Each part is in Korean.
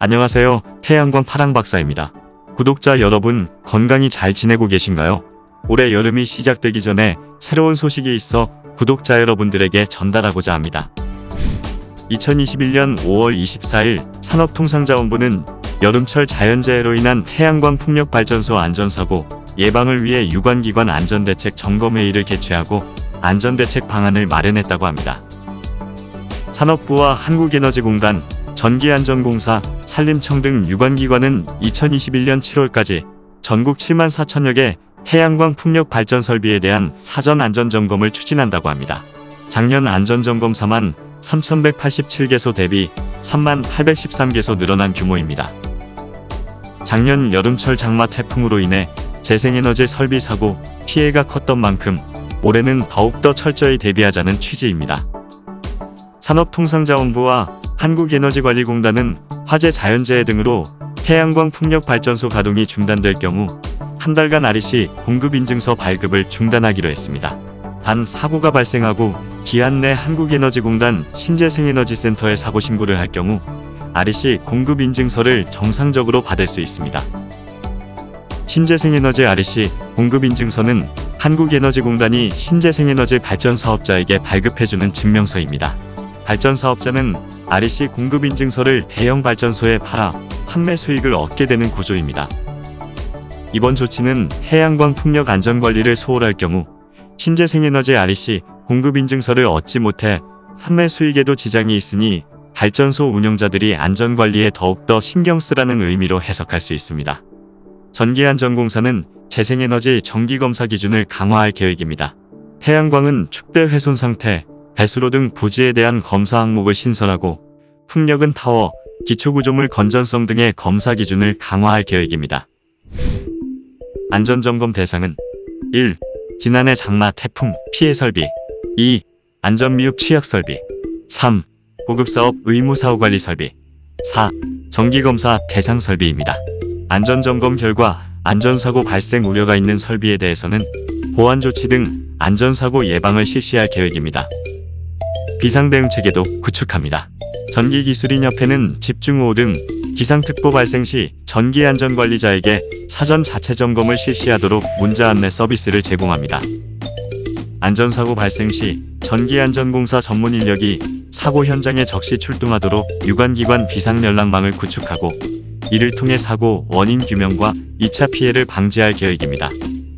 안녕하세요. 태양광 파랑 박사입니다. 구독자 여러분, 건강히 잘 지내고 계신가요? 올해 여름이 시작되기 전에 새로운 소식이 있어 구독자 여러분들에게 전달하고자 합니다. 2021년 5월 24일 산업통상자원부는 여름철 자연재해로 인한 태양광 풍력 발전소 안전사고 예방을 위해 유관기관 안전대책 점검회의를 개최하고 안전대책 방안을 마련했다고 합니다. 산업부와 한국에너지공단, 전기안전공사, 산림청 등 유관기관은 2021년 7월까지 전국 7만 4천여 개 태양광 풍력 발전 설비에 대한 사전 안전점검을 추진한다고 합니다. 작년 안전점검 4만 3,187개소 대비 3만 813개소 늘어난 규모입니다. 작년 여름철 장마 태풍으로 인해 재생에너지 설비 사고 피해가 컸던 만큼 올해는 더욱더 철저히 대비하자는 취지입니다. 산업통상자원부와 한국에너지관리공단은 화재 자연재해 등으로 태양광 풍력 발전소 가동이 중단될 경우 한 달간 REC 공급 인증서 발급을 중단하기로 했습니다. 단 사고가 발생하고 기한 내 한국에너지공단 신재생에너지센터에 사고 신고를 할 경우 REC 공급 인증서를 정상적으로 받을 수 있습니다. 신재생에너지 REC 공급 인증서는 한국에너지공단이 신재생에너지 발전 사업자에게 발급해주는 증명서입니다. 발전 사업자는 REC 공급 인증서를 대형 발전소에 팔아 판매 수익을 얻게 되는 구조입니다. 이번 조치는 태양광 풍력 안전 관리를 소홀할 경우 신재생에너지 REC 공급 인증서를 얻지 못해 판매 수익에도 지장이 있으니 발전소 운영자들이 안전 관리에 더욱더 신경 쓰라는 의미로 해석할 수 있습니다. 전기안전공사는 재생에너지 정기검사 기준을 강화할 계획입니다. 태양광은 축대 훼손 상태, 배수로 등 부지에 대한 검사 항목을 신설하고 풍력은 타워, 기초구조물 건전성 등의 검사 기준을 강화할 계획입니다. 안전점검 대상은 1. 지난해 장마 태풍 피해 설비 2. 안전미흡 취약 설비 3. 보급사업 의무사후관리 설비 4. 정기검사 대상 설비입니다. 안전점검 결과 안전사고 발생 우려가 있는 설비에 대해서는 보안 조치 등 안전사고 예방을 실시할 계획입니다. 비상대응 체계도 구축합니다. 전기기술인협회는 집중호우 등 기상특보 발생 시 전기안전관리자에게 사전 자체 점검을 실시하도록 문자 안내 서비스를 제공합니다. 안전사고 발생 시 전기안전공사 전문 인력이 사고 현장에 적시 출동하도록 유관기관 비상연락망을 구축하고 이를 통해 사고 원인 규명과 2차 피해를 방지할 계획입니다.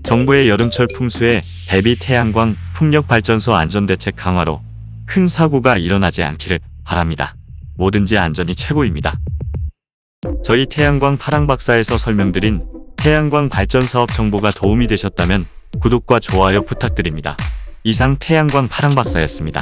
정부의 여름철 풍수에 대비 태양광 풍력 발전소 안전대책 강화로 큰 사고가 일어나지 않기를 바랍니다. 뭐든지 안전이 최고입니다. 저희 태양광 파랑박사에서 설명드린 태양광 발전 사업 정보가 도움이 되셨다면 구독과 좋아요 부탁드립니다. 이상 태양광 파랑박사였습니다.